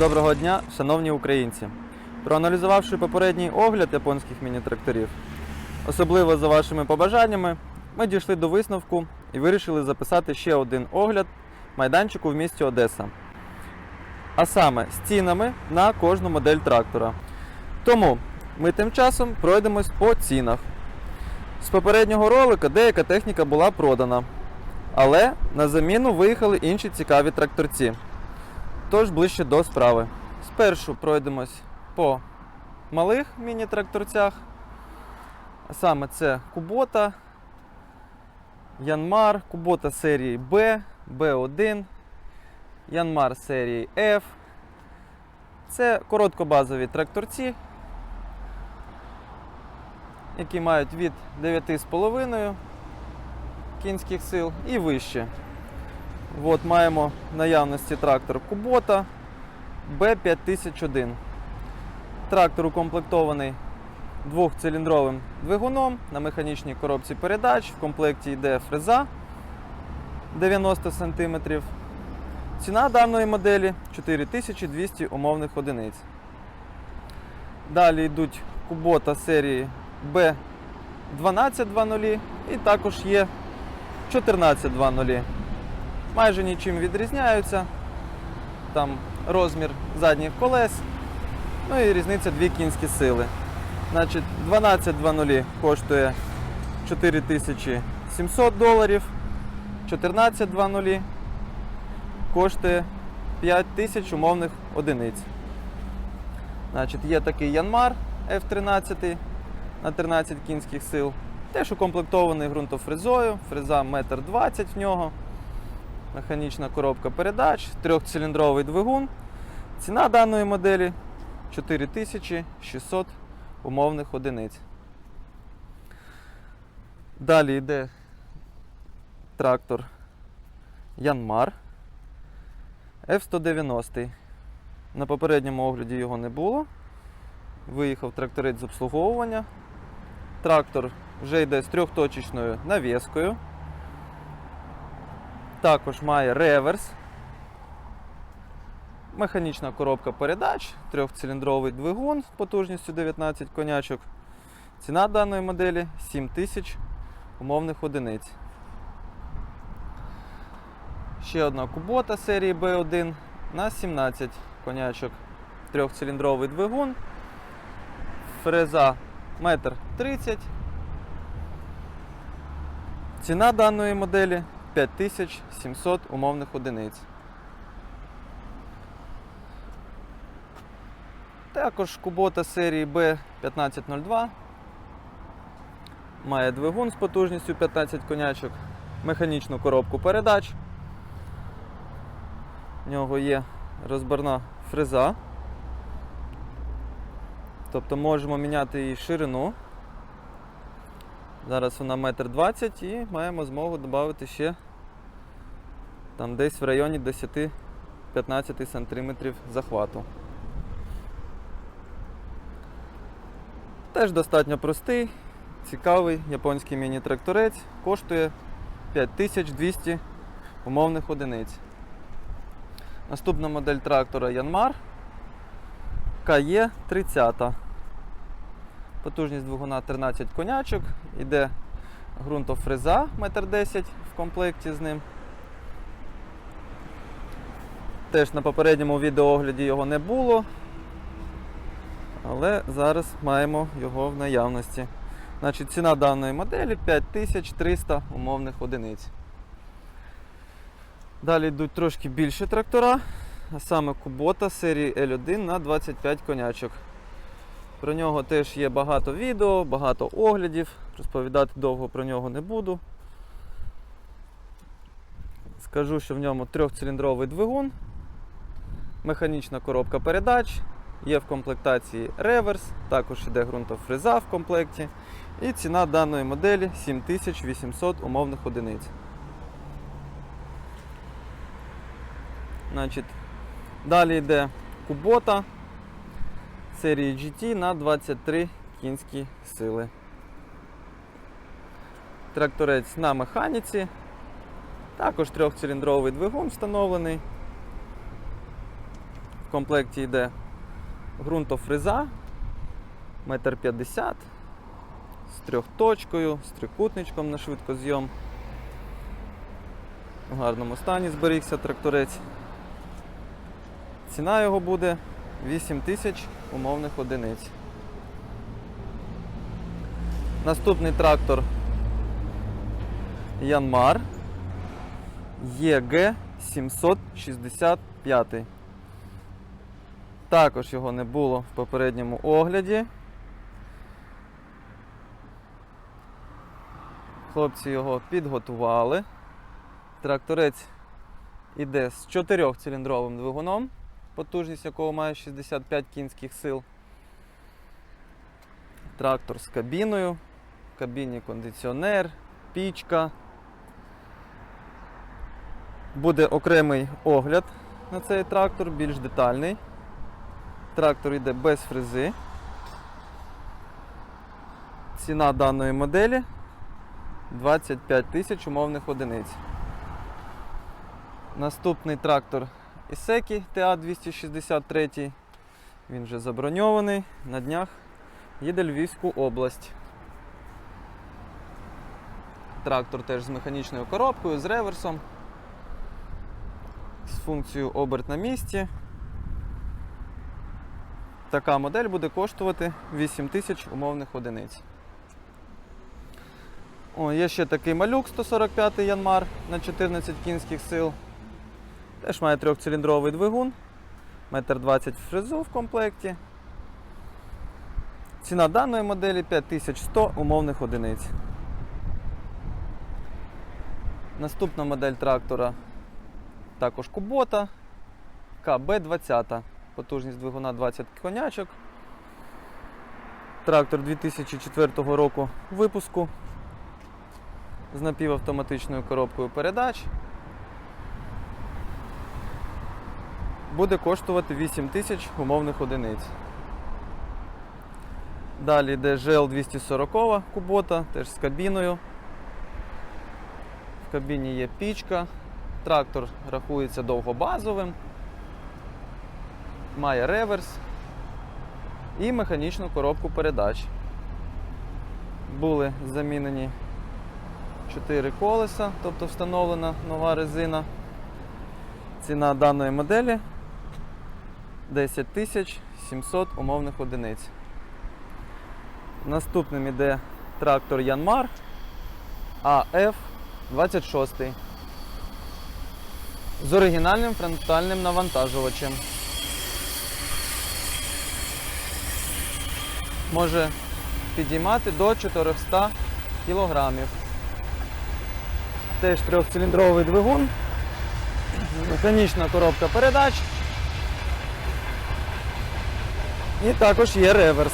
Доброго дня, шановні українці! Проаналізувавши попередній огляд японських міні-тракторів, особливо за вашими побажаннями, ми дійшли до висновку і вирішили записати ще один огляд майданчику в місті Одеса. А саме з цінами на кожну модель трактора. Тому ми тим часом пройдемось по цінах. З попереднього ролика деяка техніка була продана, але на заміну виїхали інші цікаві тракторці. Тож ближче до справи. Спершу пройдемось по малих міні-тракторцях. Саме це Кубота, Янмар, Кубота серії Б, Б1, Янмар серії F. Це короткобазові тракторці, які мають від 9,5 кінських сил і вище. От маємо наявності трактор Кубота B5001. Трактор укомплектований двохциліндровим двигуном на механічній коробці передач. В комплекті йде фреза 90 см. Ціна даної моделі 4200 умовних одиниць. Далі йдуть Кубота серії B1220 і також є 1420 майже нічим відрізняються. Там розмір задніх колес, ну і різниця 2 кінські сили. Значить, 12.00 коштує 4700 доларів, 14.00 коштує 5000 умовних одиниць. Значить, є такий Янмар F13 на 13 кінських сил. Теж укомплектований ґрунтофрезою, фреза 1,20 м в нього механічна коробка передач, трьохциліндровий двигун. Ціна даної моделі 4600 умовних одиниць. Далі йде трактор Янмар F190. На попередньому огляді його не було. Виїхав тракторець з обслуговування. Трактор вже йде з трьохточечною навіскою. Також має реверс, механічна коробка передач, трьохциліндровий двигун з потужністю 19 конячок. Ціна даної моделі 7000 умовних одиниць. Ще одна кубота серії B1 на 17 конячок. Трьохциліндровий двигун. Фреза 1,30 м. Ціна даної моделі 5700 умовних одиниць. Також кубота серії B1502 має двигун з потужністю 15 конячок, механічну коробку передач. В нього є розборна фреза. Тобто можемо міняти її ширину. Зараз вона 1,20 м і маємо змогу додати ще там десь в районі 10-15 см захвату. Теж достатньо простий, цікавий японський міні-тракторець, коштує 5200 умовних одиниць. Наступна модель трактора Yanmar KE30. Потужність двигуна 13 конячок, іде ґрунтофреза 1,10 м в комплекті з ним. Теж на попередньому відеоогляді його не було, але зараз маємо його в наявності. Значить, Ціна даної моделі 5300 умовних одиниць. Далі йдуть трошки більші трактора, а саме Кубота серії L1 на 25 конячок. Про нього теж є багато відео, багато оглядів. Розповідати довго про нього не буду. Скажу, що в ньому трьохциліндровий двигун, механічна коробка передач, є в комплектації реверс, також іде ґрунтофреза в комплекті. І ціна даної моделі 7800 умовних одиниць. Значить, Далі йде Кубота серії GT на 23 кінські сили. Тракторець на механіці. Також трьохциліндровий двигун встановлений. В комплекті йде ґрунтофреза, метр п'ятдесят з трьохточкою, з трикутничком на швидкозйом. В гарному стані зберігся тракторець. Ціна його буде 8 тисяч умовних одиниць. Наступний трактор Янмар ЄГ 765. Також його не було в попередньому огляді. Хлопці його підготували. Тракторець іде з 4-циліндровим двигуном, потужність якого має 65 кінських сил. Трактор з кабіною, в кабіні кондиціонер, пічка. Буде окремий огляд на цей трактор, більш детальний. Трактор йде без фрези. Ціна даної моделі 25 тисяч умовних одиниць. Наступний трактор Ісекі TA263. Він вже заброньований. На днях їде Львівську область. Трактор теж з механічною коробкою, з реверсом, з функцією оберт на місці. Така модель буде коштувати 8 тисяч умовних одиниць. О, є ще такий малюк 145 Янмар на 14 кінських сил. Теж має трьохциліндровий двигун, 1,20 м фрезу в комплекті. Ціна даної моделі 5100 умовних одиниць. Наступна модель трактора також Кубота КБ-20. Потужність двигуна 20 конячок. Трактор 2004 року випуску з напівавтоматичною коробкою передач. Буде коштувати 8 тисяч умовних одиниць. Далі йде GL 240 кубота, теж з кабіною. В кабіні є пічка. Трактор рахується довгобазовим, має реверс і механічну коробку передач. Були замінені 4 колеса, тобто встановлена нова резина. Ціна даної моделі 10 тисяч 700 умовних одиниць. Наступним іде трактор Янмар АФ-26 з оригінальним фронтальним навантажувачем. Може підіймати до 400 кілограмів. Теж трьохциліндровий двигун, механічна коробка передач. І також є реверс.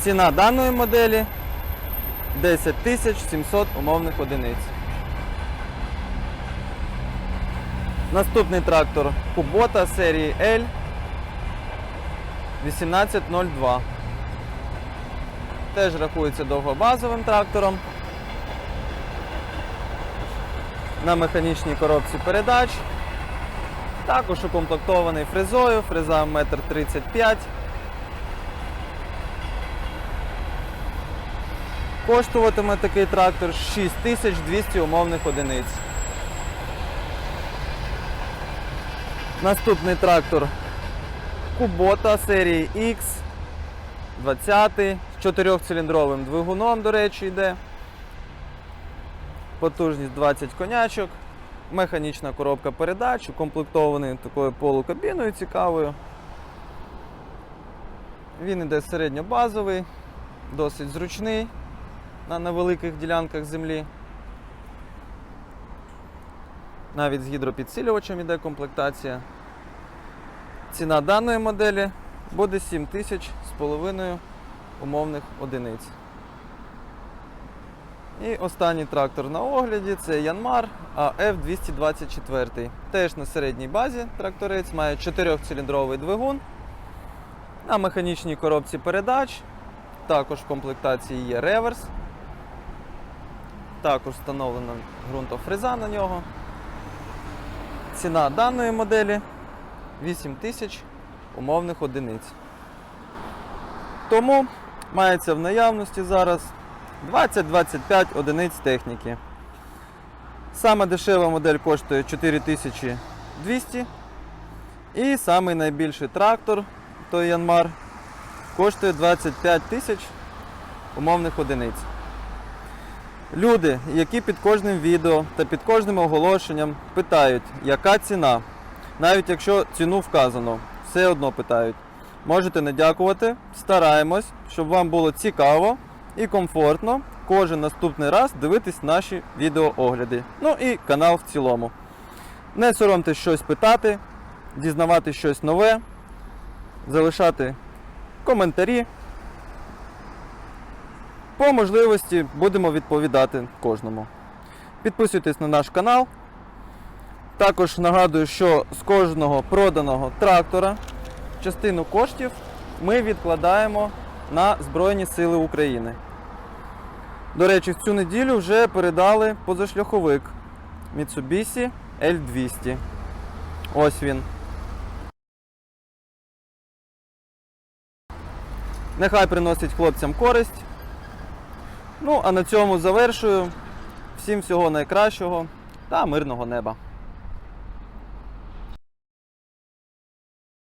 Ціна даної моделі 10 700 умовних одиниць. Наступний трактор Кубота серії L 1802. Теж рахується довгобазовим трактором. На механічній коробці передач. Також укомплектований фрезою, фреза 1,35 м. Коштуватиме такий трактор 6200 умовних одиниць. Наступний трактор Кубота серії X 20 з 4-циліндровим двигуном, до речі, йде. Потужність 20 конячок, механічна коробка передач, укомплектований такою полукабіною цікавою. Він іде середньобазовий, досить зручний на невеликих ділянках землі. Навіть з гідропідсилювачем іде комплектація. Ціна даної моделі буде 7 тисяч з половиною умовних одиниць. І останній трактор на огляді це Янмар АФ-224. Теж на середній базі тракторець має 4-циліндровий двигун. На механічній коробці передач. Також в комплектації є реверс. Також встановлена ґрунтофреза на нього. ціна даної моделі 8 тисяч умовних одиниць. Тому мається в наявності зараз 20-25 одиниць техніки. Саме дешева модель коштує 4200 і самий найбільший трактор, той Янмар, коштує 25 тисяч умовних одиниць. Люди, які під кожним відео та під кожним оголошенням питають, яка ціна, навіть якщо ціну вказано, все одно питають. Можете не дякувати, стараємось, щоб вам було цікаво і комфортно кожен наступний раз дивитись наші відеоогляди. Ну і канал в цілому. Не соромтесь щось питати, дізнавати щось нове, залишати коментарі. По можливості будемо відповідати кожному. Підписуйтесь на наш канал. Також нагадую, що з кожного проданого трактора частину коштів ми відкладаємо на Збройні Сили України. До речі, в цю неділю вже передали позашляховик Mitsubishi L200. Ось він. Нехай приносить хлопцям користь. Ну, а на цьому завершую. Всім всього найкращого та мирного неба.